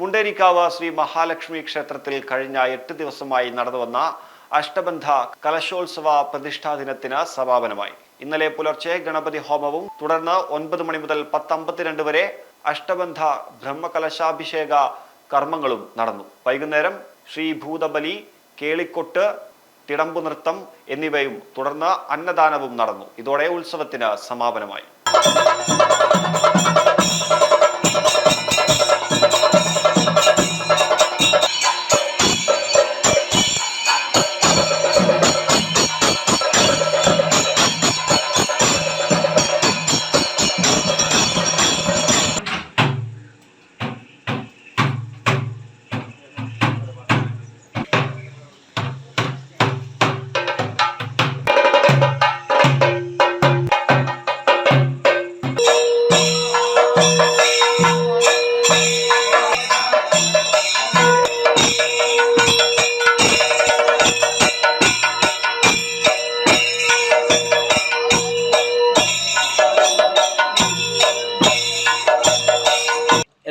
മുണ്ടേരിക്കാവ് ശ്രീ മഹാലക്ഷ്മി ക്ഷേത്രത്തിൽ കഴിഞ്ഞ എട്ട് ദിവസമായി നടന്നുവന്ന അഷ്ടബന്ധ കലശോത്സവ പ്രതിഷ്ഠാ ദിനത്തിന് സമാപനമായി. ഇന്നലെ പുലർച്ചെ ഗണപതി ഹോമവും തുടർന്ന് ഒൻപത് മണി മുതൽ പത്തമ്പത്തിരണ്ട് വരെ അഷ്ടബന്ധ ബ്രഹ്മകലശാഭിഷേക കർമ്മങ്ങളും നടന്നു. വൈകുന്നേരം ശ്രീ ഭൂതബലി കേളിക്കൊട്ട് തിടമ്പു നൃത്തം എന്നിവയും തുടർന്ന് അന്നദാനവും നടന്നു. ഇതോടെ ഉത്സവത്തിന് സമാപനമായി.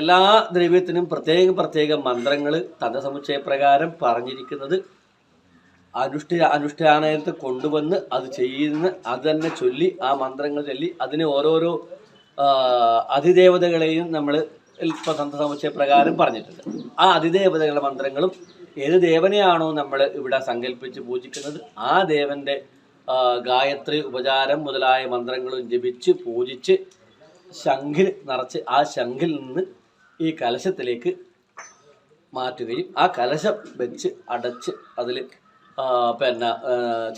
എല്ലാ ദ്രവ്യത്തിനും പ്രത്യേക പ്രത്യേക മന്ത്രങ്ങൾ തന്ത്രസമുച്ചയപ്രകാരം പറഞ്ഞിരിക്കുന്നത് അനുഷ്ഠ അനുഷ്ഠാനത്ത് കൊണ്ടുവന്ന് അത് ചെയ്യുന്ന അത് തന്നെ ചൊല്ലി ആ മന്ത്രങ്ങൾ ചൊല്ലി അതിന് ഓരോരോ അതിദേവതകളെയും നമ്മൾ ഇപ്പോൾ തന്ത്രസമുച്ചയപ്രകാരം പറഞ്ഞിട്ടുണ്ട്. ആ അതിദേവതകളുടെ മന്ത്രങ്ങളും ഏത് ദേവനെയാണോ നമ്മൾ ഇവിടെ സങ്കല്പിച്ച് പൂജിക്കുന്നത് ആ ദേവന്റെ ഗായത്രി ഉപചാരം മുതലായ മന്ത്രങ്ങളും ജപിച്ച് പൂജിച്ച് ശംഖിൽ നിറച്ച് ആ ശംഖിൽ നിന്ന് ഈ കലശത്തിലേക്ക് മാറ്റുകയും ആ കലശം വെച്ച് അടച്ച് അതിൽ പിന്നെ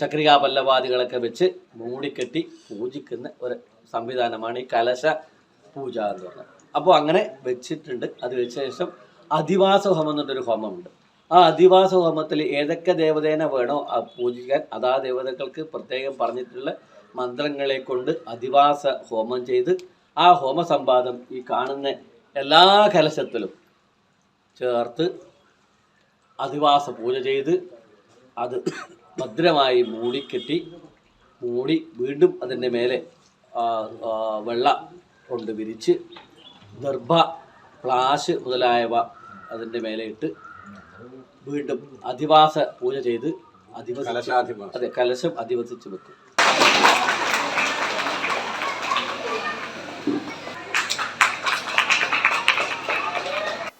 ചക്രികാപല്ലവാദികളൊക്കെ ചക്രികാ പല്ലവാദികളൊക്കെ വെച്ച് മൂടിക്കെട്ടി പൂജിക്കുന്ന ഒരു സംവിധാനമാണ് ഈ കലശ പൂജ എന്ന് പറഞ്ഞത് അപ്പോൾ അങ്ങനെ വെച്ചിട്ടുണ്ട്. അത് വെച്ച ശേഷം അധിവാസ ഹോമം എന്നിട്ടൊരു ഹോമമുണ്ട്. ആ അധിവാസ ഹോമത്തിൽ ഏതൊക്കെ ദേവതേനെ വേണോ പൂജിക്കാൻ അതാ ദേവതകൾക്ക് പ്രത്യേകം പറഞ്ഞിട്ടുള്ള മന്ത്രങ്ങളെ കൊണ്ട് അധിവാസ ഹോമം ചെയ്ത് ആ ഹോമസംവാദം ഈ കാണുന്ന എല്ലാ കലശത്തിലും ചേർത്ത് അധിവാസ പൂജ ചെയ്ത് അത് ഭദ്രമായി മൂടിക്കെട്ടി മൂടി വീണ്ടും അതിന്റെ മേലെ വെള്ള കൊണ്ട് വിരിച്ച് ദർഭ പ്ലാശ് മുതലായവ അതിന്റെ മേലെ ഇട്ട് വീണ്ടും അധിവാസ പൂജ ചെയ്ത് അധിവസിച്ച് അതെ കലശം അധിവസിച്ച് വെക്കും.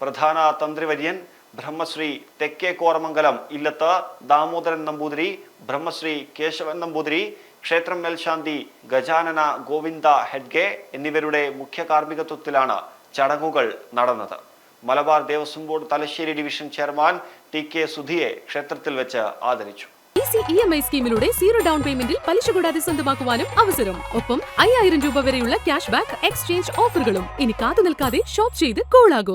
പ്രധാന തന്ത്രിവര്യൻ ബ്രഹ്മശ്രീ തെക്കേ കോറമംഗലം ഇല്ലത്ത് ദാമോദരൻ നമ്പൂതിരി ബ്രഹ്മശ്രീ കേശവൻ നമ്പൂതിരി ക്ഷേത്രം മേൽശാന്തി ഗജാനന ഗോവിന്ദ ഹെഡ്ഗെ എന്നിവരുടെ മുഖ്യ കാർമ്മികത്വത്തിലാണ് ചടങ്ങുകൾ നടന്നത്. Malabar Devaswom board Thalassery division chairman T K സുധിയെ ക്ഷേത്രത്തിൽ വെച്ച് ആദരിച്ചു. ഇ സ്കീമിലൂടെ സീറോ ഡൗൺ പേയ്മെന്റിൽ പലിശ കൂടാതെ സ്വന്തമാക്കുവാനും അവസരം. ഒപ്പം അയ്യായിരം രൂപ വരെയുള്ള ക്യാഷ് ബാക്ക് എക്സ്ചേഞ്ച് ഓഫറുകളും. ഇനി കാത്തു നിൽക്കാതെ ഷോപ്പ് ചെയ്ത് കൂളാകൂ